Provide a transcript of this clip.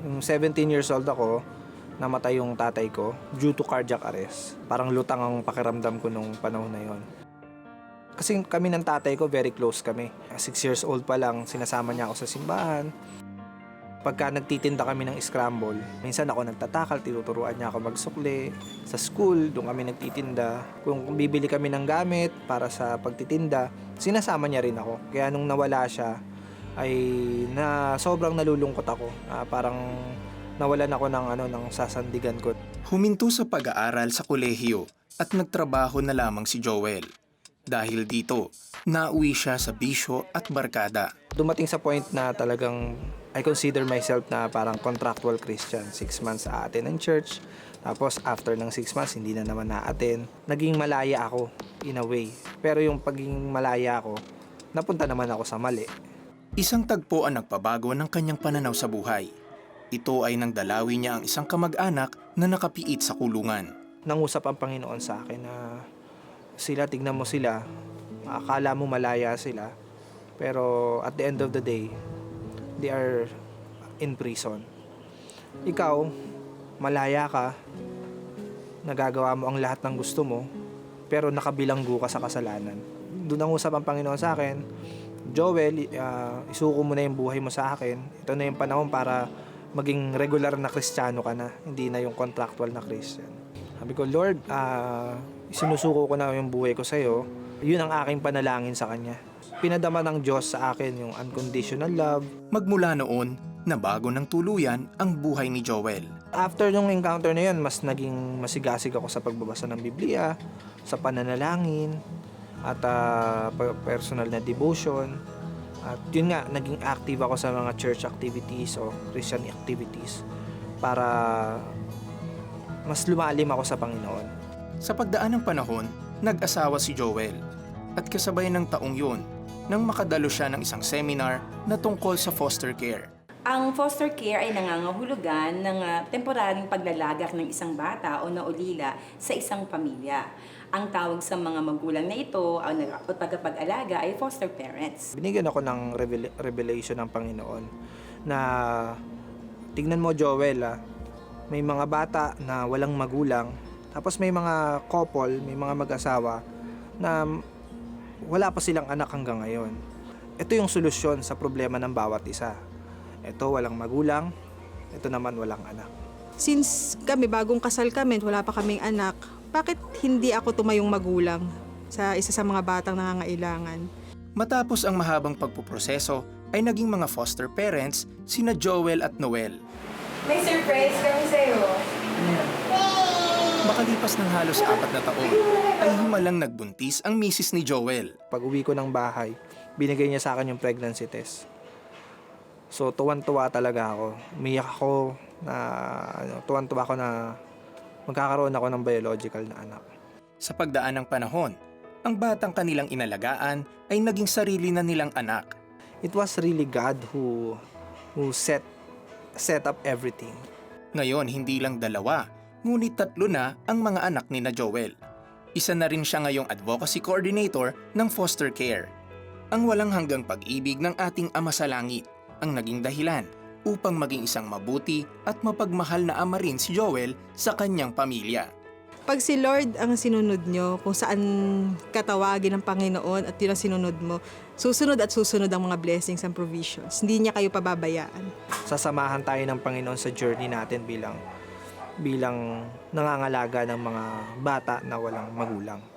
Yung 17 years old ako, namatay yung tatay ko due to cardiac arrest. Parang lutang ang pakiramdam ko nung panahon na yon. Kasi kami ng tatay ko, very close kami. 6 years old pa lang, sinasama niya ako sa simbahan. Pagka nagtitinda kami ng scramble, minsan ako nagtatakal, tinuturuan niya ako magsukli. Sa school, doon kami nagtitinda. Kung bibili kami ng gamit para sa pagtitinda, sinasama niya rin ako. Kaya nung nawala siya, ay na sobrang nalulungkot ako. Ah, parang nawalan ako ng ano ng sasandigan ko. Huminto sa pag-aaral sa kolehiyo at nagtrabaho na lamang si Joel. Dahil dito, nauwi siya sa bisyo at barkada. Dumating sa point na talagang I consider myself na parang contractual Christian. Six months sa atin ng church. Tapos after ng six months, hindi na naman na-attend. Naging malaya ako in a way. Pero yung pagiging malaya ako, napunta naman ako sa mali. Isang tagpo ang nagpabago ng kanyang pananaw sa buhay. Ito ay nang dalawi niya ang isang kamag-anak na nakapiit sa kulungan. Nangusap ang Panginoon sa akin na sila, tignan mo sila, akala mo malaya sila. Pero at the end of the day, they are in prison. Ikaw, malaya ka, nagagawa mo ang lahat ng gusto mo, pero nakabilanggo ka sa kasalanan. Doon ang usap ang Panginoon sa akin, Joel, ah, isuko mo na yung buhay mo sa akin. Ito na yung panahon para maging regular na kristyano ka na, hindi na yung contractual na Christian. Sabi ko, Lord, ah, sinusuko ko na yung buhay ko sa'yo. Yun ang aking panalangin sa Kanya. Pinadama ng Diyos sa akin yung unconditional love. Magmula noon, nabago ng tuluyan ang buhay ni Joel. After nung encounter na yun, mas naging masigasig ako sa pagbabasa ng Biblia, sa pananalangin, at pa- personal na devotion. At yun nga, naging active ako sa mga church activities o Christian activities para mas lumalim ako sa Panginoon. Sa pagdaan ng panahon, nag-asawa si Joel. At kasabay ng taong yun, nang makadalo siya ng isang seminar na tungkol sa foster care. Ang foster care ay nangangahulugan ng ah, temporaryong paglalagak ng isang bata o naulila sa isang pamilya. Ang tawag sa mga magulang na ito o tagapag-alaga ay foster parents. Binigyan ako ng revel- revelation ng Panginoon na tignan mo Joel ah, may mga bata na walang magulang tapos may mga couple, may mga mag-asawa na wala pa silang anak hanggang ngayon. Ito yung solusyon sa problema ng bawat isa. Ito walang magulang, ito naman walang anak. Since kami, bagong kasal kami, wala pa kaming anak, bakit hindi ako tumayong magulang sa isa sa mga batang nangangailangan? Matapos ang mahabang pagpuproseso, ay naging mga foster parents sina Joel at Noel. May surprise kami sa'yo. Makalipas ng halos apat na taon, ay himalang nagbuntis ang misis ni Joel. Pag uwi ko ng bahay, binigay niya sa akin yung pregnancy test. So, tuwan-tuwa talaga ako. Umiyak ako na, ano, tuwan-tuwa ako na magkakaroon ako ng biological na anak. Sa pagdaan ng panahon, ang batang kanilang inalagaan ay naging sarili na nilang anak. It was really God who who set set up everything. Ngayon, hindi lang dalawa, ngunit tatlo na ang mga anak ni na Joel. Isa na rin siya ngayong advocacy coordinator ng foster care. Ang walang hanggang pag-ibig ng ating Ama sa Langit ang naging dahilan upang maging isang mabuti at mapagmahal na ama rin si Joel sa kanyang pamilya. Pag si Lord ang sinunod nyo, kung saan katawagin ng Panginoon at yun ang sinunod mo, susunod at susunod ang mga blessings and provisions. Hindi niya kayo pababayaan. Sasamahan tayo ng Panginoon sa journey natin bilang bilang nangangalaga ng mga bata na walang magulang.